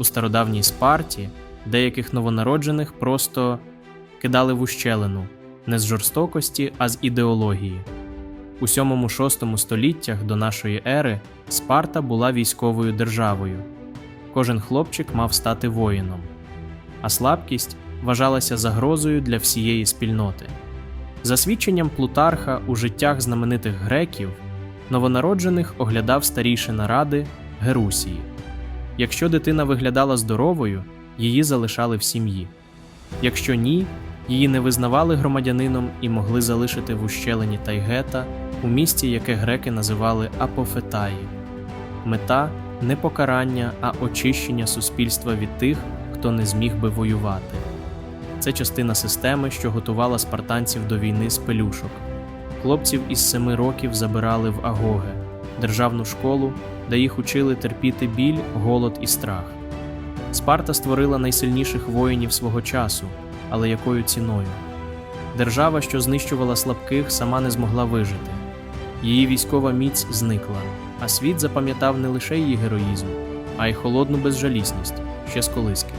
У стародавній Спарті деяких новонароджених просто кидали в ущелину не з жорстокості, а з ідеології. У 7-6 століттях до нашої ери Спарта була військовою державою. Кожен хлопчик мав стати воїном, а слабкість вважалася загрозою для всієї спільноти. За свідченням Плутарха у життях знаменитих греків, новонароджених оглядав старішина ради Герусії. Якщо дитина виглядала здоровою, її залишали в сім'ї. Якщо ні, її не визнавали громадянином і могли залишити в ущелині Тайгета у місті, яке греки називали Апофетаї. Мета не покарання, а очищення суспільства від тих, хто не зміг би воювати. Це частина системи, що готувала спартанців до війни з пелюшок. Хлопців із семи років забирали в Агоге, державну школу, де їх учили терпіти біль, голод і страх. Спарта створила найсильніших воїнів свого часу, але якою ціною? Держава, що знищувала слабких, сама не змогла вижити. Її військова міць зникла, а світ запам'ятав не лише її героїзм, а й холодну безжалісність ще з колиски.